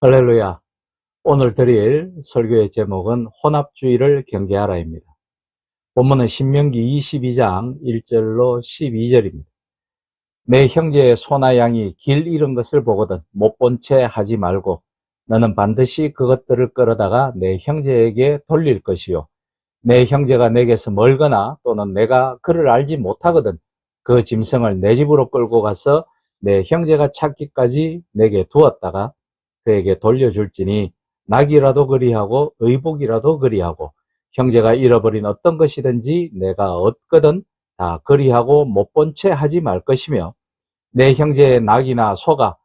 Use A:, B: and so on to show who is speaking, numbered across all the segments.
A: 할렐루야. 오늘 드릴 설교의 제목은 혼합주의를 경계하라입니다. 본문은 신명기 22장 1절로 12절입니다. 내 형제의 소나 양이 길 잃은 것을 보거든 못 본 채 하지 말고 너는 반드시 그것들을 끌어다가 내 형제에게 돌릴 것이요. 내 형제가 내게서 멀거나 또는 내가 그를 알지 못하거든 그 짐승을 내 집으로 끌고 가서 내 형제가 찾기까지 내게 두었다가 그에게 돌려줄지니 낙이라도 그리하고 의복이라도 그리하고 형제가 잃어버린 어떤 것이든지 내가 얻거든 다 그리하고 못 본 채 하지 말 것이며 내 형제의 낙이나 소가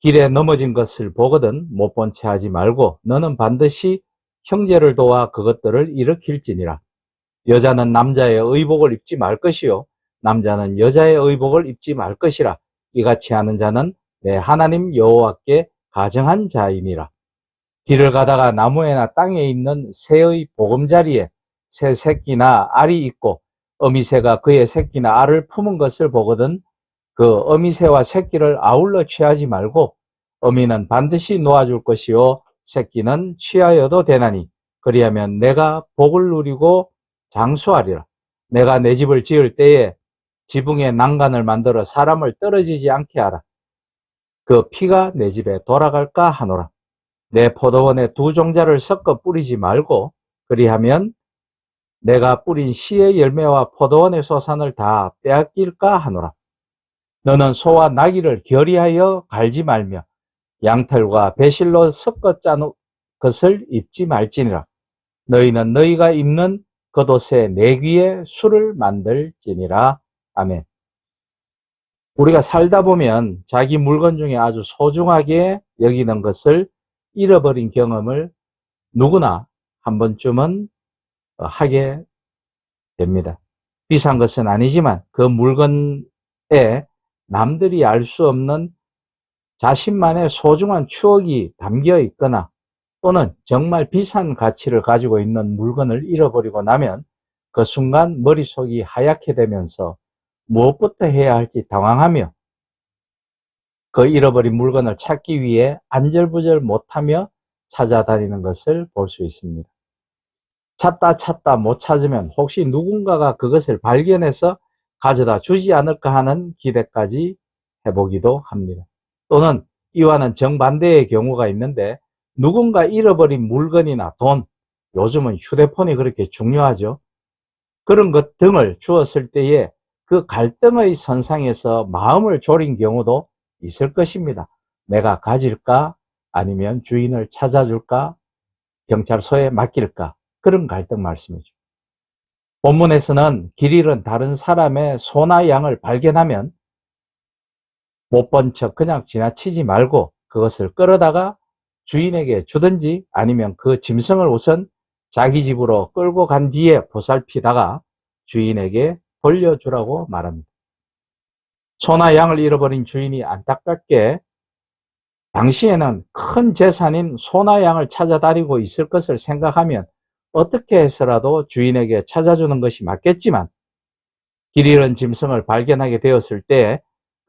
A: 길에 넘어진 것을 보거든 못 본 채 하지 말고 너는 반드시 형제를 도와 그것들을 일으킬지니라. 여자는 남자의 의복을 입지 말 것이요. 남자는 여자의 의복을 입지 말 것이라. 이같이 하는 자는 내 하나님 여호와께 가정한 자이니라. 길을 가다가 나무에나 땅에 있는 새의 보금자리에 새 새끼나 알이 있고 어미새가 그의 새끼나 알을 품은 것을 보거든 그 어미새와 새끼를 아울러 취하지 말고 어미는 반드시 놓아줄 것이요 새끼는 취하여도 되나니 그리하면 내가 복을 누리고 장수하리라. 내가 내 집을 지을 때에 지붕에 난간을 만들어 사람을 떨어지지 않게 하라. 그 피가 내 집에 돌아갈까 하노라. 내 포도원에 두 종자를 섞어 뿌리지 말고 그리하면 내가 뿌린 씨의 열매와 포도원의 소산을 다 빼앗길까 하노라. 너는 소와 나귀를 결의하여 갈지 말며 양털과 배실로 섞어 짠 것을 입지 말지니라. 너희는 너희가 입는 겉옷에 내귀에 술을 만들지니라. 아멘. 우리가 살다 보면 자기 물건 중에 아주 소중하게 여기는 것을 잃어버린 경험을 누구나 한 번쯤은 어, 하게 됩니다. 비싼 것은 아니지만 그 물건에 남들이 알 수 없는 자신만의 소중한 추억이 담겨 있거나 또는 정말 비싼 가치를 가지고 있는 물건을 잃어버리고 나면 그 순간 머릿속이 하얗게 되면서 무엇부터 해야 할지 당황하며 그 잃어버린 물건을 찾기 위해 안절부절 못하며 찾아다니는 것을 볼 수 있습니다. 찾다 찾다 못 찾으면 혹시 누군가가 그것을 발견해서 가져다 주지 않을까 하는 기대까지 해보기도 합니다. 또는 이와는 정반대의 경우가 있는데 누군가 잃어버린 물건이나 돈, 요즘은 휴대폰이 그렇게 중요하죠. 그런 것 등을 주었을 때에 그 갈등의 선상에서 마음을 졸인 경우도 있을 것입니다. 내가 가질까? 아니면 주인을 찾아줄까? 경찰서에 맡길까? 그런 갈등 말씀이죠. 본문에서는 길 잃은 다른 사람의 소나 양을 발견하면 못 본 척 그냥 지나치지 말고 그것을 끌어다가 주인에게 주든지 아니면 그 짐승을 우선 자기 집으로 끌고 간 뒤에 보살피다가 주인에게 돌려주라고 말합니다. 소나 양을 잃어버린 주인이 안타깝게 당시에는 큰 재산인 소나 양을 찾아다니고 있을 것을 생각하면 어떻게 해서라도 주인에게 찾아주는 것이 맞겠지만 길 잃은 짐승을 발견하게 되었을 때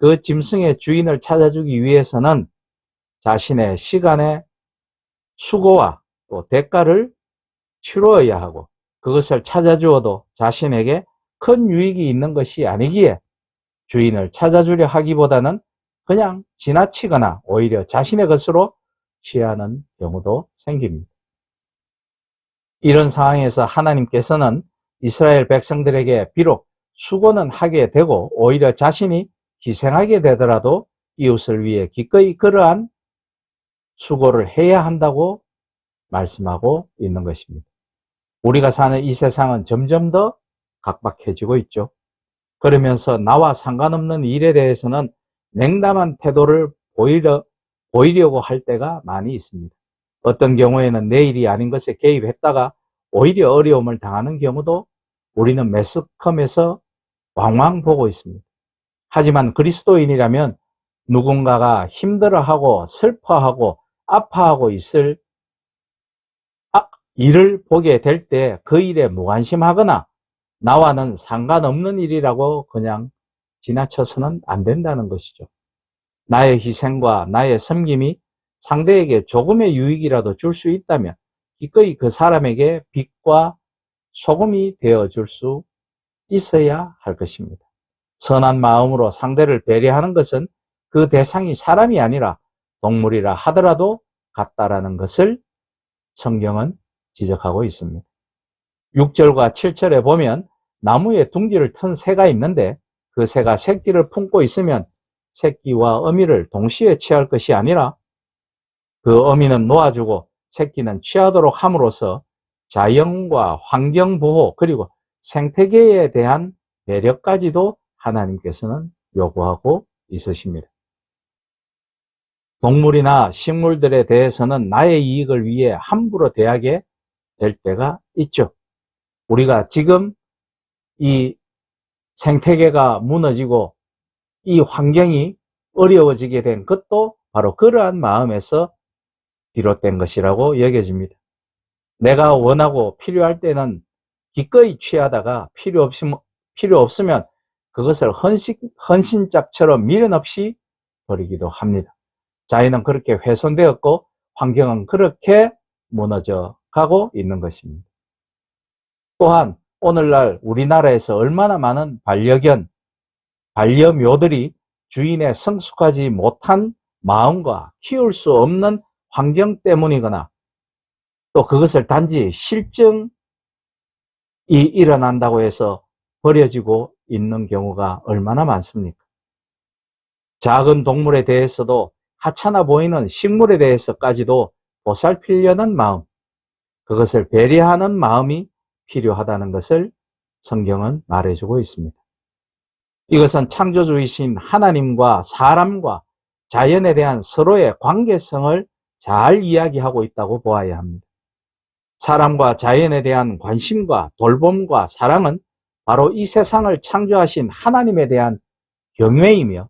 A: 그 짐승의 주인을 찾아주기 위해서는 자신의 시간의 수고와 또 대가를 치루어야 하고 그것을 찾아주어도 자신에게 큰 유익이 있는 것이 아니기에 주인을 찾아주려 하기보다는 그냥 지나치거나 오히려 자신의 것으로 취하는 경우도 생깁니다. 이런 상황에서 하나님께서는 이스라엘 백성들에게 비록 수고는 하게 되고 오히려 자신이 희생하게 되더라도 이웃을 위해 기꺼이 그러한 수고를 해야 한다고 말씀하고 있는 것입니다. 우리가 사는 이 세상은 점점 더 각박해지고 있죠. 그러면서 나와 상관없는 일에 대해서는 냉담한 태도를 보이려, 보이려고 할 때가 많이 있습니다. 어떤 경우에는 내 일이 아닌 것에 개입했다가 오히려 어려움을 당하는 경우도 우리는 매스컴에서 왕왕 보고 있습니다. 하지만 그리스도인이라면 누군가가 힘들어하고 슬퍼하고 아파하고 있을 아, 일을 보게 될 때 그 일에 무관심하거나 나와는 상관없는 일이라고 그냥 지나쳐서는 안 된다는 것이죠. 나의 희생과 나의 섬김이 상대에게 조금의 유익이라도 줄 수 있다면 기꺼이 그 사람에게 빛과 소금이 되어 줄 수 있어야 할 것입니다. 선한 마음으로 상대를 배려하는 것은 그 대상이 사람이 아니라 동물이라 하더라도 같다라는 것을 성경은 지적하고 있습니다. 6절과 7절에 보면 나무에 둥지를 튼 새가 있는데 그 새가 새끼를 품고 있으면 새끼와 어미를 동시에 취할 것이 아니라 그 어미는 놓아주고 새끼는 취하도록 함으로써 자연과 환경 보호 그리고 생태계에 대한 배려까지도 하나님께서는 요구하고 있으십니다. 동물이나 식물들에 대해서는 나의 이익을 위해 함부로 대하게 될 때가 있죠. 우리가 지금 이 생태계가 무너지고 이 환경이 어려워지게 된 것도 바로 그러한 마음에서 비롯된 것이라고 여겨집니다. 내가 원하고 필요할 때는 기꺼이 취하다가 필요 없으면, 필요 없으면 그것을 헌신, 헌신짝처럼 미련 없이 버리기도 합니다. 자연은 그렇게 훼손되었고 환경은 그렇게 무너져 가고 있는 것입니다. 또한 오늘날 우리나라에서 얼마나 많은 반려견, 반려묘들이 주인의 성숙하지 못한 마음과 키울 수 없는 환경 때문이거나 또 그것을 단지 실증이 일어난다고 해서 버려지고 있는 경우가 얼마나 많습니까? 작은 동물에 대해서도 하찮아 보이는 식물에 대해서까지도 보살피려는 마음, 그것을 배려하는 마음이 필요하다는 것을 성경은 말해주고 있습니다. 이것은 창조주이신 하나님과 사람과 자연에 대한 서로의 관계성을 잘 이야기하고 있다고 보아야 합니다. 사람과 자연에 대한 관심과 돌봄과 사랑은 바로 이 세상을 창조하신 하나님에 대한 경외이며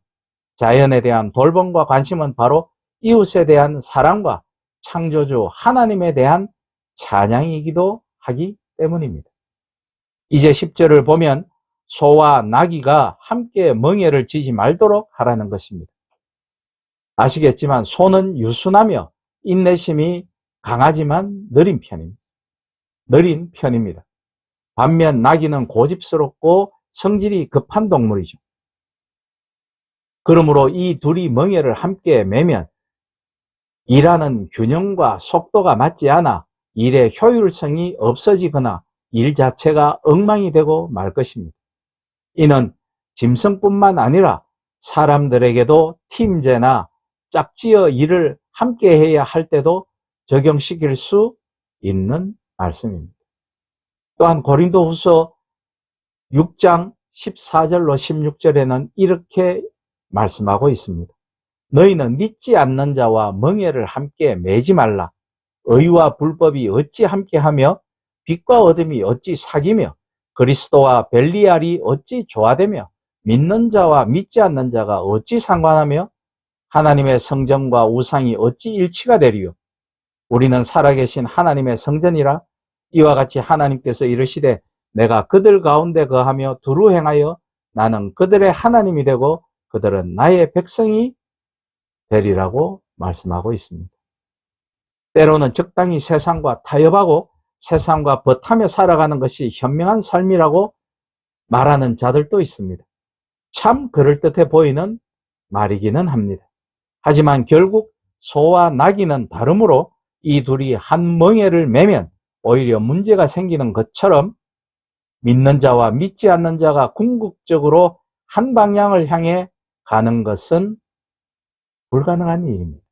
A: 자연에 대한 돌봄과 관심은 바로 이웃에 대한 사랑과 창조주 하나님에 대한 찬양이기도 하기 때문입니다. 이제 10절을 보면 소와 나귀가 함께 멍에를 지지 말도록 하라는 것입니다. 아시겠지만 소는 유순하며 인내심이 강하지만 느린 편입니다. 느린 편입니다. 반면 나귀는 고집스럽고 성질이 급한 동물이죠. 그러므로 이 둘이 멍에를 함께 매면 일하는 균형과 속도가 맞지 않아 일의 효율성이 없어지거나 일 자체가 엉망이 되고 말 것입니다. 이는 짐승뿐만 아니라 사람들에게도 팀제나 짝지어 일을 함께 해야 할 때도 적용시킬 수 있는 말씀입니다. 또한 고린도 후서 6장 14절로 16절에는 이렇게 말씀하고 있습니다. 너희는 믿지 않는 자와 멍해를 함께 매지 말라. 의와 불법이 어찌 함께하며 빛과 어둠이 어찌 사귀며 그리스도와 벨리알이 어찌 조화되며 믿는 자와 믿지 않는 자가 어찌 상관하며 하나님의 성전과 우상이 어찌 일치가 되리요 우리는 살아계신 하나님의 성전이라 이와 같이 하나님께서 이르시되 내가 그들 가운데 거하며 두루 행하여 나는 그들의 하나님이 되고 그들은 나의 백성이 되리라고 말씀하고 있습니다. 때로는 적당히 세상과 타협하고 세상과 버타며 살아가는 것이 현명한 삶이라고 말하는 자들도 있습니다. 참 그럴듯해 보이는 말이기는 합니다. 하지만 결국 소와 나귀는 다르므로 이 둘이 한 멍에를 매면 오히려 문제가 생기는 것처럼 믿는 자와 믿지 않는 자가 궁극적으로 한 방향을 향해 가는 것은 불가능한 일입니다.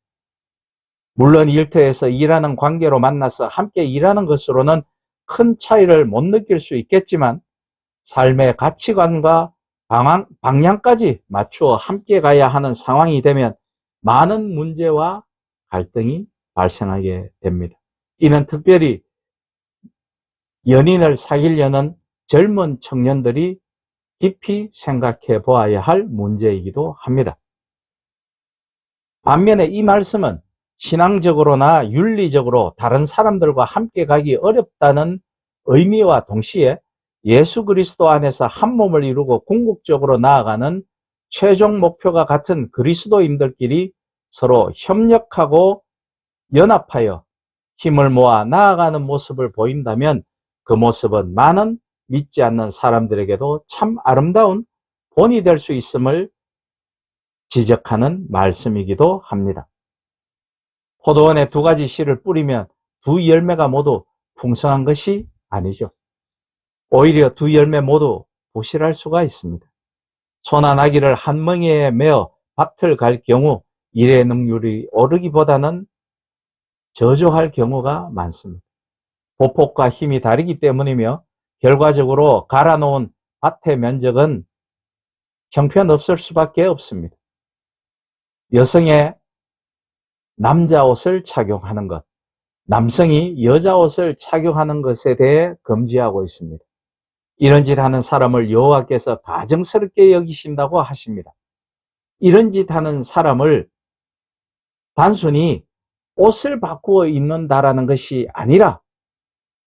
A: 물론 일터에서 일하는 관계로 만나서 함께 일하는 것으로는 큰 차이를 못 느낄 수 있겠지만 삶의 가치관과 방향, 방향까지 맞추어 함께 가야 하는 상황이 되면 많은 문제와 갈등이 발생하게 됩니다. 이는 특별히 연인을 사귀려는 젊은 청년들이 깊이 생각해 보아야 할 문제이기도 합니다. 반면에 이 말씀은 신앙적으로나 윤리적으로 다른 사람들과 함께 가기 어렵다는 의미와 동시에 예수 그리스도 안에서 한 몸을 이루고 궁극적으로 나아가는 최종 목표가 같은 그리스도인들끼리 서로 협력하고 연합하여 힘을 모아 나아가는 모습을 보인다면 그 모습은 많은 믿지 않는 사람들에게도 참 아름다운 본이 될 수 있음을 지적하는 말씀이기도 합니다. 포도원에 두 가지 씨를 뿌리면 두 열매가 모두 풍성한 것이 아니죠. 오히려 두 열매 모두 부실할 수가 있습니다. 소나 나기를 한 멍에에 메어 밭을 갈 경우 일의 능률이 오르기보다는 저조할 경우가 많습니다. 보폭과 힘이 다르기 때문이며 결과적으로 갈아놓은 밭의 면적은 형편없을 수밖에 없습니다. 여성의 남자 옷을 착용하는 것, 남성이 여자 옷을 착용하는 것에 대해 금지하고 있습니다. 이런 짓 하는 사람을 여호와께서 가정스럽게 여기신다고 하십니다. 이런 짓 하는 사람을 단순히 옷을 바꾸어 입는다라는 것이 아니라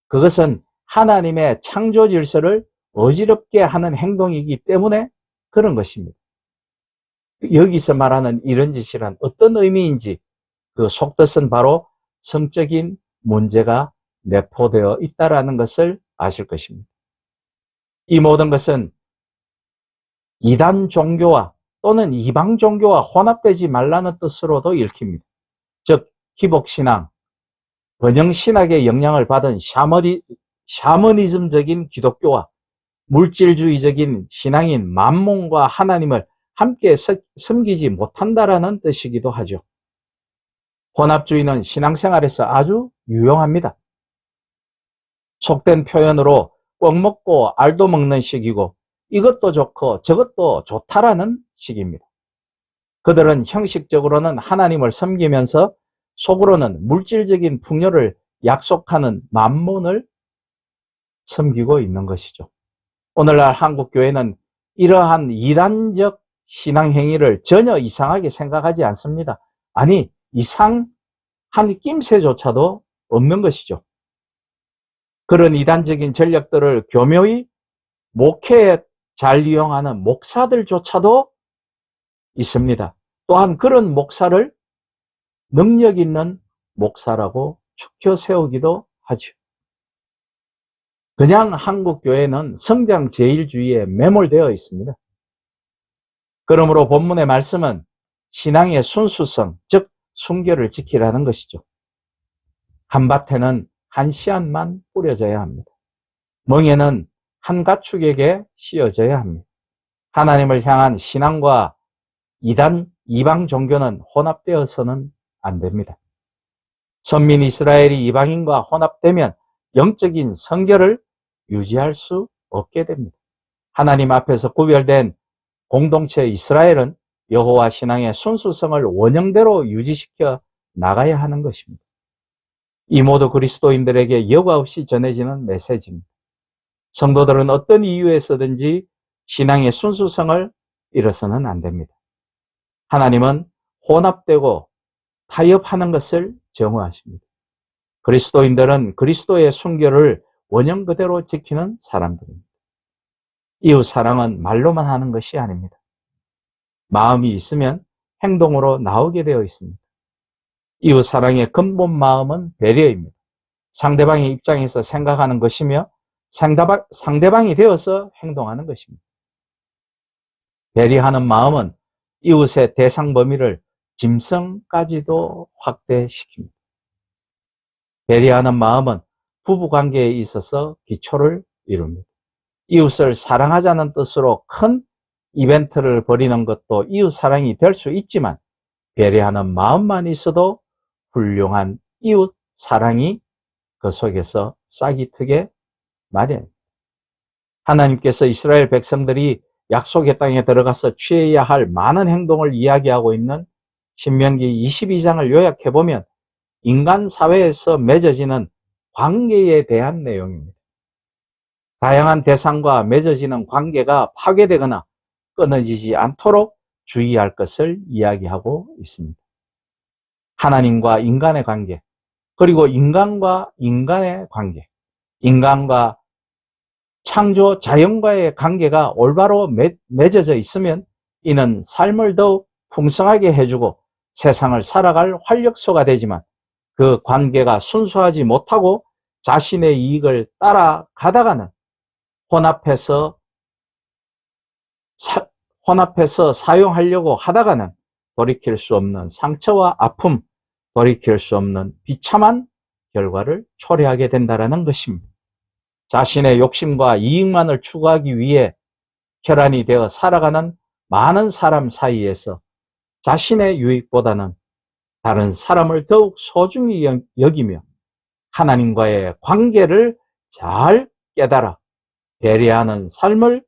A: 그것은 하나님의 창조 질서를 어지럽게 하는 행동이기 때문에 그런 것입니다. 여기서 말하는 이런 짓이란 어떤 의미인지 그 속뜻은 바로 성적인 문제가 내포되어 있다라는 것을 아실 것입니다. 이 모든 것은 이단 종교와 또는 이방 종교와 혼합되지 말라는 뜻으로도 읽힙니다. 즉 기복신앙, 번영신학의 영향을 받은 샤머니, 샤머니즘적인 기독교와 물질주의적인 신앙인 만몽과 하나님을 함께 섬기지 못한다라는 뜻이기도 하죠. 혼합주의는 신앙생활에서 아주 유용합니다. 속된 표현으로 꽉 먹고 알도 먹는 식이고 이것도 좋고 저것도 좋다라는 식입니다. 그들은 형식적으로는 하나님을 섬기면서 속으로는 물질적인 풍요를 약속하는 만몬을 섬기고 있는 것이죠. 오늘날 한국 교회는 이러한 이단적 신앙 행위를 전혀 이상하게 생각하지 않습니다. 아니, 이상한 낌새조차도 없는 것이죠. 그런 이단적인 전략들을 교묘히 목회에 잘 이용하는 목사들조차도 있습니다. 또한 그런 목사를 능력 있는 목사라고 축혀 세우기도 하죠. 그냥 한국 교회는 성장 제일주의에 매몰되어 있습니다. 그러므로 본문의 말씀은 신앙의 순수성, 즉 순결을 지키라는 것이죠. 한밭에는 한 씨앗만 뿌려져야 합니다. 멍에는 한 가축에게 씌어져야 합니다. 하나님을 향한 신앙과 이단 이방 종교는 혼합되어서는 안 됩니다. 선민 이스라엘이 이방인과 혼합되면 영적인 성결을 유지할 수 없게 됩니다. 하나님 앞에서 구별된 공동체 이스라엘은 여호와 신앙의 순수성을 원형대로 유지시켜 나가야 하는 것입니다. 이 모두 그리스도인들에게 여과 없이 전해지는 메시지입니다. 성도들은 어떤 이유에서든지 신앙의 순수성을 잃어서는 안 됩니다. 하나님은 혼합되고 타협하는 것을 정오하십니다. 그리스도인들은 그리스도의 순결을 원형 그대로 지키는 사람들입니다. 이웃 사랑은 말로만 하는 것이 아닙니다. 마음이 있으면 행동으로 나오게 되어 있습니다. 이웃 사랑의 근본 마음은 배려입니다. 상대방의 입장에서 생각하는 것이며 상대방, 상대방이 되어서 행동하는 것입니다. 배려하는 마음은 이웃의 대상 범위를 짐승까지도 확대시킵니다. 배려하는 마음은 부부 관계에 있어서 기초를 이룹니다. 이웃을 사랑하자는 뜻으로 큰 이벤트를 벌이는 것도 이웃 사랑이 될 수 있지만 배려하는 마음만 있어도 훌륭한 이웃 사랑이 그 속에서 싹이 트게 마련입니다. 하나님께서 이스라엘 백성들이 약속의 땅에 들어가서 취해야 할 많은 행동을 이야기하고 있는 신명기 22장을 요약해 보면 인간 사회에서 맺어지는 관계에 대한 내용입니다. 다양한 대상과 맺어지는 관계가 파괴되거나 끊어지지 않도록 주의할 것을 이야기하고 있습니다. 하나님과 인간의 관계, 그리고 인간과 인간의 관계, 인간과 창조 자연과의 관계가 올바로 맺어져 있으면 이는 삶을 더욱 풍성하게 해주고 세상을 살아갈 활력소가 되지만 그 관계가 순수하지 못하고 자신의 이익을 따라가다가는 혼합해서 사, 혼합해서 사용하려고 하다가는 돌이킬 수 없는 상처와 아픔, 돌이킬 수 없는 비참한 결과를 초래하게 된다는 것입니다. 자신의 욕심과 이익만을 추구하기 위해 혈안이 되어 살아가는 많은 사람 사이에서 자신의 유익보다는 다른 사람을 더욱 소중히 여- 여기며 하나님과의 관계를 잘 깨달아 배려하는 삶을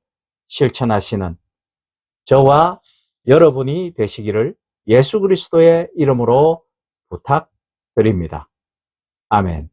A: 실천하시는 저와 여러분이 되시기를 예수 그리스도의 이름으로 부탁드립니다. 아멘.